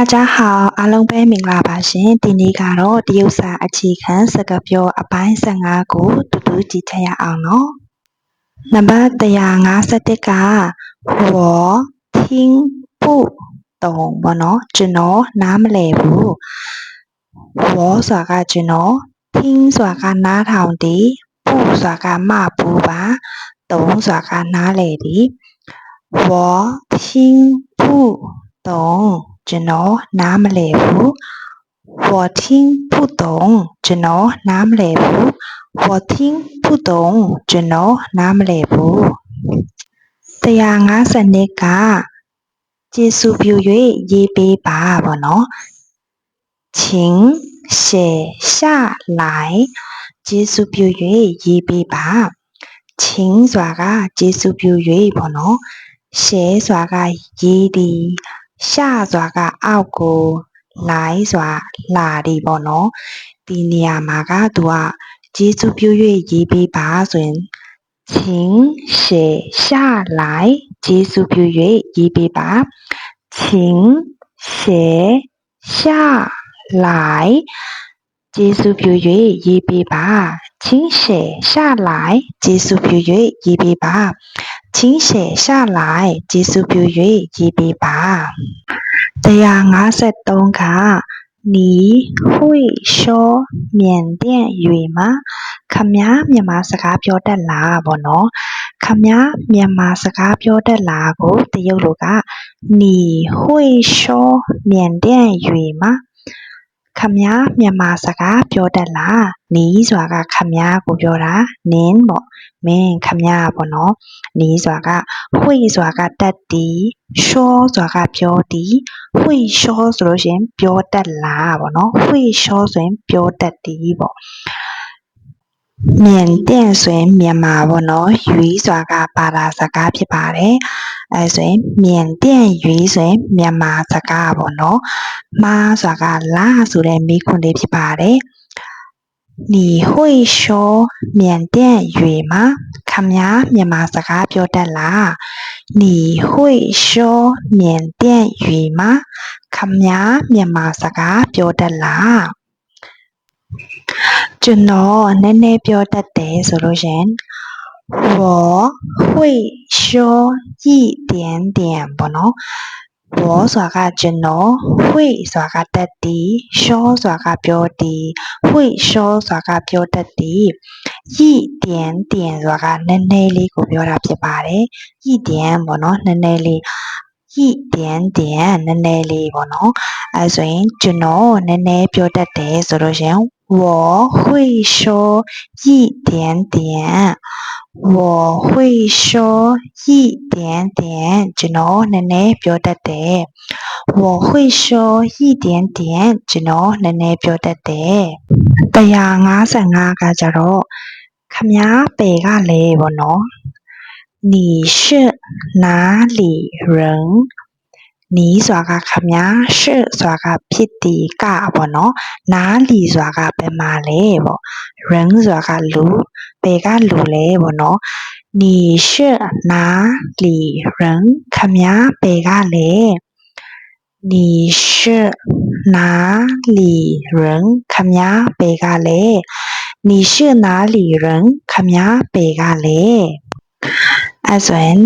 大家好အားလုံးပဲမင်္ဂလာပါရှင်ဒီနေ့ကတော့တရုတ်စာအခြေခံစကားပြောအပိုင်း15ကိုတူတူကြည့်ထရအောင်နော်နံပါတ်151က我听不懂ဘောနော်ကျွန်တော်နားမလည်ဘူး我ဆိုတာကကျွန်တော်听ဆိုတာကနားထောင်တယ်不ဆိုတာကမပူပါ懂ဆိုတာကနားလည်တယ်我听不懂 Juno namlevu, voting putong juno namlevu, voting putong juno namlevu. Teyanga. 下爪个傲骨来爪哪里不能第二马嘎多啊极速漂移一比八左请写下来。极速漂移一比八请写下来。极速漂移一比八请写下来。极速漂移一比八请写下来ကျေးဇူးပြု၍ရေးပေးပါ153က你会说缅甸语吗ခမည်းမြန်မာစကားပြောတတ်လားဗောနော်ခမည်းမြန်မာစကားပြောတတ်လားကိုတရုတ်လိုက你会说缅甸语吗 ခမည်းမြန်မာစကားပြောတတ်လားနီးဆိုတာကခမည်းကိုပြောတာနင်းပေါ့မင်းခမည်းပေါ့နော်နီးဆိုတာကဝှိဆိုတာကတတ်တီရှောဆိုတာကပြောတီဝှိရှောဆိုလို့ရှိရင်ပြောတတ်လားပေါ့နော်ဝှိရှောဆိုရင်ပြောတတ်တီပေါ့缅甸ဆိုရင်မြန်မာပေါ့နော်ရွေးဆိုတာကဘာသာစကားဖြစ်ပါတယ် အဲဆိုရင်缅甸ရွေးဆိုရင်မြန်မာစကားပေါ့နော်မားဆိုတာကလာဆိုတဲ့မိခွန်းလေးဖြစ်ပါတယ်你会说缅甸语吗ခမည်းမြန်မာစကားပြောတတ်လား你会说缅甸语吗ခမည်းမြန်မာစကားပြောတတ်လားကျွန်တော်နည်းနည်းပြောတတ်တယ်ဆိုလို့ရှရင် 我会说一点点ပေါ့နော်我ဆိုတာကကျွန်တော်会ဆိုတာကတတ်တယ်ရှောဆိုတာကပြောတယ်会ရှောဆိုတာကပြောတတ်တယ်一点点ဆိုတာကနည်းနည်းလေးကိုပြောတာဖြစ်ပါတယ်一点ပေါ့နော်နည်းနည်းလေး一点点နည်းနည်းလေးပေါ့နော်အဲဆိုရင်ကျွန်တော်နည်းနည်းပြောတတ်တယ်ဆိုလို့ရှင် 我会说一点点。我会说一点点。只能奶奶表达对我会说一点点。只能奶奶表达对对呀我是那家家中看呀别个来问我你是哪里人？ နီးစွာက ခင်ဗျား၊ရှေ့စွာက ဖြစ်သည်၊က ပေါ့နော်။နားလည်စွာက ဘယ်မှာလဲပေါ့။ရန်းစွာက လူ၊ဘယ်ကလူလဲပေါ့နော်။နီရှ နားလည်ရန်း၊ခင်ဗျား ဘယ်ကလဲ။နီရှ နားလည်ရန်း၊ခင်ဗျား ဘယ်ကလဲ။နီရှ နားလည်ရန်း၊ခင်ဗျား ဘယ်ကလဲ။အဲ့ဆိုရင်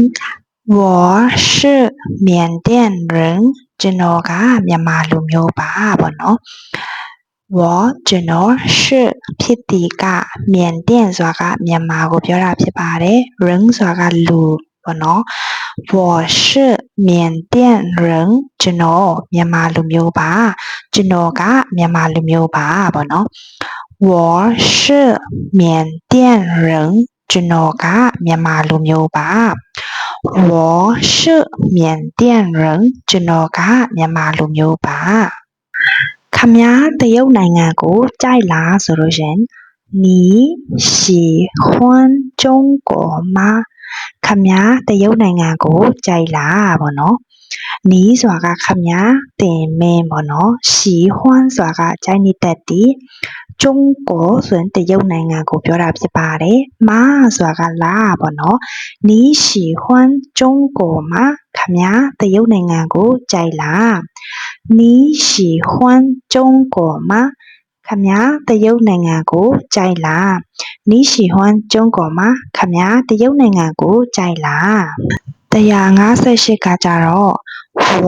我是缅甸人，真的嘎，缅马路没有不爸。我真的是皮迪嘎，缅甸说噶，缅马路表达皮巴的人说个路不呢。我是缅甸人，真的缅马路没有爸，真的，缅马路没有不爸。我是缅甸人，真的嘎，缅马路没有。我是缅甸人ကျွန်တော်ကမြန်မာလူမျိုးပါခမားတရုတ်နိုင်ငံကိုကြိုက်လားဆိုလို့ရှင်你喜欢中国吗ခမားတရုတ်နိုင်ငံကိုကြိုက်လားပေါ့နော်နီးဆိုတာကခမားတင်မင်းပေါ့နော်喜欢ဆိုတာကကြိုက်နေတတ်တယ် ကျုံကိုဆိုရင်တရုတ်နိုင်ငံကိုပြောတာဖြစ်ပါတယ်။မာဆိုတာကလာပေါ့နော်။နီးရှီဟွမ်ကျုံကိုမှာခမညာတရုတ်နိုင်ငံကိုကြိုက်လား။နီးရှီဟွမ်ကျုံကိုမှာခမညာတရုတ်နိုင်ငံကိုကြိုက်လား။နီးရှီဟွမ်ကျုံကိုမှာခမညာတရုတ်နိုင်ငံကိုကြိုက်လား။158ကကြတော့我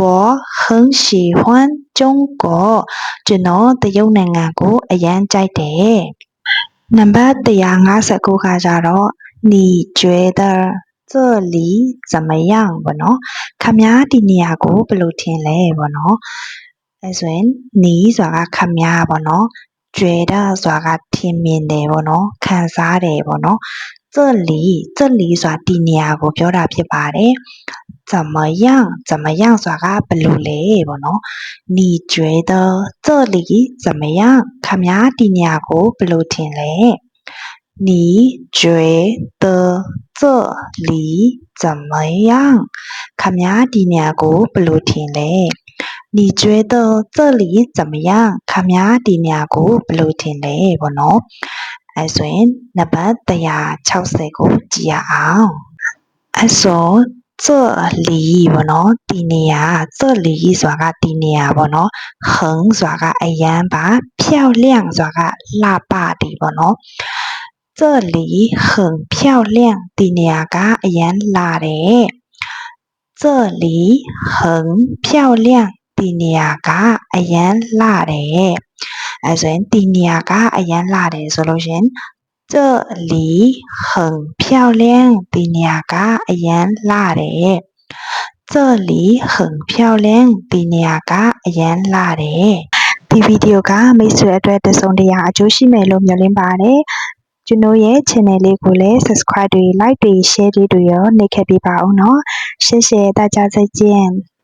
我很喜欢中国ကျွန်တော်တရုတ်နိုင်ငံကိုအရန်ကြိုက်တယ်။နံပါတ်159ကကြတော့你觉得这里怎么样ပေါ့နော်ခမားဒီနေရာကိုဘယ်လိုထင်လဲပေါ့နော်အဲဆိုရင်你ဆိုတာကခမားပေါ့နော်觉得ဆိုတာကထင်မြင်တယ်ပေါ့နော်ခံစားတယ်ပေါ့နော်这里这里ဆိုတာဒီနေရာကိုပြောတာဖြစ်ပါတယ် 怎么样怎么样ဆိုတာကဘယ်လိုလဲပေါ့နော်你觉得这里怎么样ခမညာဒီနေရာကိုဘယ်လိုထင်လဲ你觉得这里怎么样ခမညာဒီနေရာကိုဘယ်လိုထင်လဲ你觉得这里怎么样ခမညာဒီနေရာကိုဘယ်လိုထင်လဲပေါ့နော်အဲဆိုရင်နံပါတ်160ကိုကြည့်ရအောင်အဲဆို 这里ပေါ့နော်ဒီနေရာ这里ဆိုတာကဒီနေရာပေါ့နော်很ဆိုတာကအရန်ပါ漂亮ဆိုတာကလှပတယ်ပေါ့နော်这里很漂亮ဒီနေရာကအရန်လာတယ်这里很漂亮ဒီနေရာကအရန်လာတယ်အဲဆိုရင်ဒီနေရာကအရန်လာတယ်ဆိုလို့ရှရင် 这里很漂亮，ဒီနေရာကအရန်လှတယ်။这里很漂亮，ဒီနေရာကအရန်လှတယ်။ဒီဗီဒီယိုကမိတ်ဆွေအတွက်တစုံတရာအကျိုးရှိမယ်လို့မျှော်လင့်ပါတယ်။ကျွန်တော်ရဲ့ channel လေးကိုလည်း subscribe တွေ like တွေ share တွေရောနှိပ်ခဲ့ပေးပါအောင်နော်。谢谢大家，再见。